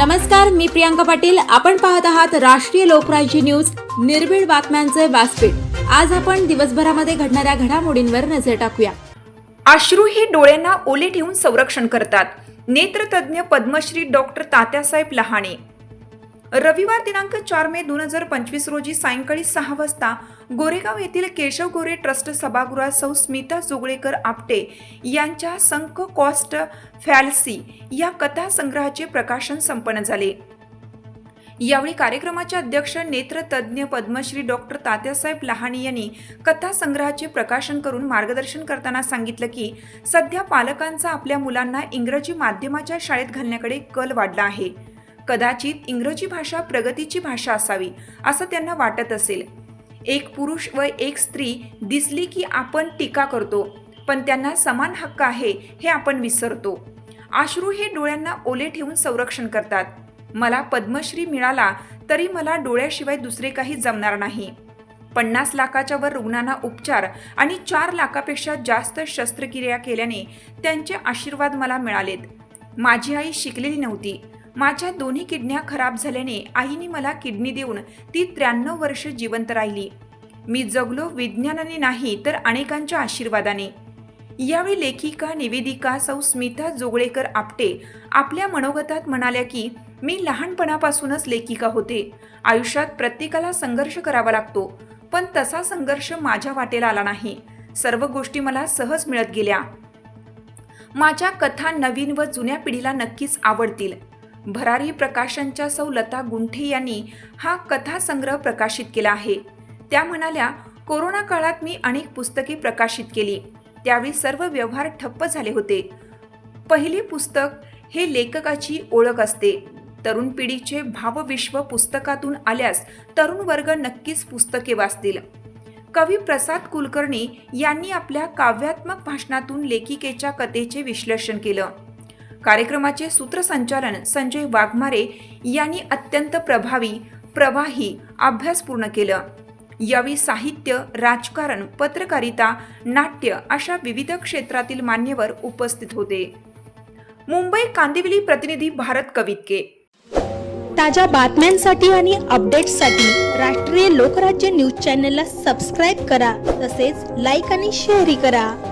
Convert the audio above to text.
नमस्कार मी प्रियांका पाटील. आपण पाहत आहात राष्ट्रीय लोकराज्य न्यूज. निर्भीड बातम्यांचे व्यासपीठ. आज आपण दिवसभरामध्ये घडणाऱ्या घडामोडींवर नजर टाकूया. अश्रू हे डोळ्यांना ओले ठेवून संरक्षण करतात. नेत्रतज्ञ पद्मश्री डॉक्टर तात्यासाहेब लहाणे. रविवार दिनांक चार मे दोन हजार पंचवीस रोजी सायंकाळी सहा वाजता गोरेगाव येथील केशव गोरे ट्रस्ट सभागृहात सौ स्मिता जोगळेकर आपटे यांच्या संख कॉस्ट फॅल्सी या कथासंग्रहाचे प्रकाशन संपन्न झाले. यावेळी कार्यक्रमाचे अध्यक्ष नेत्रतज्ञ पद्मश्री डॉक्टर तात्यासाहेब लहाणी यांनी कथासंग्रहाचे प्रकाशन करून मार्गदर्शन करताना सांगितलं की सध्या पालकांचा आपल्या मुलांना इंग्रजी माध्यमाच्या शाळेत घालण्याकडे कल वाढला आहे. कदाचित इंग्रजी भाषा प्रगतीची भाषा असावी असं त्यांना वाटत असेल. एक पुरुष व एक स्त्री दिसली की आपण टीका करतो पण त्यांना समान हक्क आहे हे आपण विसरतो. आश्रू हे डोळ्यांना ओले ठेवून संरक्षण करतात. मला पद्मश्री मिळाला तरी मला डोळ्याशिवाय दुसरे काही जमणार नाही. पन्नास लाखाच्या वर रुग्णांना उपचार आणि चार लाखापेक्षा जास्त शस्त्रक्रिया केल्याने त्यांचे आशीर्वाद मला मिळालेत. माझी आई शिकलेली नव्हती. माझ्या दोन्ही किडन्या खराब झाल्याने आईने मला किडनी देऊन ती त्र्याण्णव वर्ष जिवंत राहिली. मी जगलो विज्ञानाने नाही तर अनेकांच्या आशीर्वादाने. यावेळी लेखिका निवेदिका सौ स्मिता जोगळेकर आपटे आपल्या मनोगतात म्हणाल्या की मी लहानपणापासूनच लेखिका होते. आयुष्यात प्रत्येकाला संघर्ष करावा लागतो पण तसा संघर्ष माझ्या वाटेला आला नाही. सर्व गोष्टी मला सहज मिळत गेल्या. माझ्या कथा नवीन व जुन्या पिढीला नक्कीच आवडतील. भरारी प्रकाशनच्या सौ लता गुंठे यांनी हा कथासंग्रह प्रकाशित केला आहे. त्या म्हणाल्या कोरोना काळात मी अनेक पुस्तके प्रकाशित केली. त्यावेळी सर्व व्यवहार ठप्प झाले होते. पहिले पुस्तक हे लेखकाची ओळख असते. तरुण पिढीचे भावविश्व पुस्तकातून आल्यास तरुण वर्ग नक्कीच पुस्तके वाचतील. कवी प्रसाद कुलकर्णी यांनी आपल्या काव्यात्मक भाषणातून लेखिकेच्या कथेचे विश्लेषण केलं. कार्यक्रमाचे सूत्रसंचालन संजय वाघमारे यांनी अत्यंत प्रभावी प्रवाही अभ्यास पूर्ण केलं. यावेळी साहित्य राजकारण पत्रकारिता नाट्य अशा विविध क्षेत्रातील मान्यवर उपस्थित होते. मुंबई कांदिवली प्रतिनिधी भारत कवितके. ताज्या बातम्यांसाठी आणि अपडेट्ससाठी राष्ट्रीय लोकराज्य न्यूज चॅनलला सबस्क्राईब करा तसेच लाईक आणि शेअरही करा.